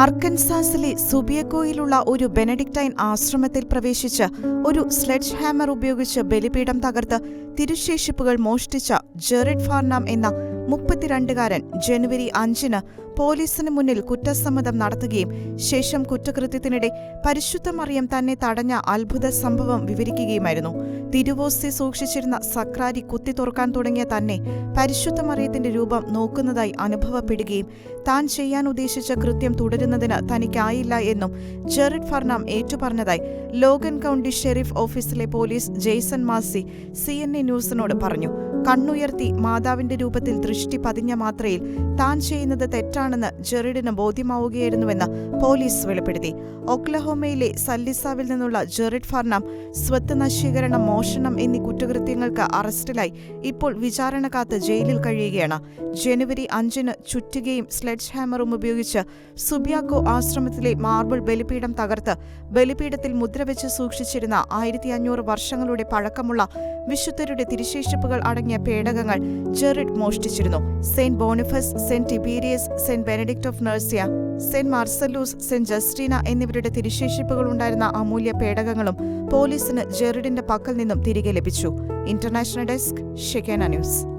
അർക്കൻസാസിലെ സുബിയക്കോയിലുള്ള ഒരു ബെനഡിക്ടൈൻ ആശ്രമത്തിൽ പ്രവേശിച്ച് ഒരു സ്ലെഡ്ജ് ഹാമർ ഉപയോഗിച്ച് ബലിപീഠം തകർത്ത് തിരുശേഷിപ്പുകൾ മോഷ്ടിച്ച ജെറിഡ് ഫാർനാം എന്ന മുപ്പത്തിരണ്ടുകാരൻ ജനുവരി അഞ്ചിന് പോലീസിന് മുന്നിൽ കുറ്റസമ്മതം നടത്തുകയും ശേഷം കുറ്റകൃത്യത്തിനിടെ പരിശുദ്ധ മറിയം തന്നെ തടഞ്ഞ അത്ഭുത സംഭവം വിവരിക്കുകയുമായിരുന്നു. തിരുവോസ്തി സൂക്ഷിച്ചിരുന്ന സക്രാരി കുത്തി തുറക്കാൻ തുടങ്ങിയ തന്നെ പരിശുദ്ധ മറിയത്തിന്റെ രൂപം നോക്കുന്നതായി അനുഭവപ്പെടുകയും താൻ ചെയ്യാൻ ഉദ്ദേശിച്ച കൃത്യം തുടരുന്നതിന് തനിക്കായില്ല എന്നും ജെറിഡ് ഫർണാം ഏറ്റുപറഞ്ഞതായി ലോഗൻ കൗണ്ടി ഷെരീഫ് ഓഫീസിലെ police Jason Massey C N A ന്യൂസിനോട് പറഞ്ഞു. കണ്ണുയർത്തി മാതാവിന്റെ രൂപത്തിൽ ദൃഷ്ടി പതിഞ്ഞ മാത്രയിൽ താൻ ചെയ്യുന്നത് തെറ്റാണെന്ന് ജെറിഡിന് ബോധ്യമാവുകയായിരുന്നുവെന്ന് പോലീസ് വെളിപ്പെടുത്തി. ഒക്ലഹോമയിലെ സല്ലിസാവിൽ നിന്നുള്ള ജെറിഡ് ഫർണം സ്വത്ത് നശീകരണം മോഷണം എന്നീ കുറ്റകൃത്യങ്ങൾക്ക് അറസ്റ്റിലായി ഇപ്പോൾ വിചാരണ കാത്ത് ജയിലിൽ കഴിയുകയാണ്. ജനുവരി അഞ്ചിന് ചുറ്റുകയും സ്ലെഡ്ജ് ഹാമറും ഉപയോഗിച്ച് സുബിയാക്കോ ആശ്രമത്തിലെ മാർബിൾ ബലിപീഠം തകർത്ത് ബലിപീഠത്തിൽ മുദ്രവെച്ച് സൂക്ഷിച്ചിരുന്ന ആയിരത്തി അഞ്ഞൂറ് വർഷങ്ങളുടെ പഴക്കമുള്ള വിശുദ്ധരുടെ തിരുശേഷിപ്പുകൾ അടങ്ങിയ പേടകങ്ങൾ Jared മോഷ്ടിച്ചിരുന്നു. Saint Boniface Saint Tiberius Saint Benedict of Nursia Saint Marcellus Saint Justina എന്നിവരുടെ തിരുശേഷിപ്പുകൾ ഉണ്ടായിരുന്ന അമൂല്യ പേടകങ്ങളും പോലീസിന് ജെറിഡിന്റെ പക്കൽ നിന്നും തിരികെ ലഭിച്ചു. International desk Shekinah news.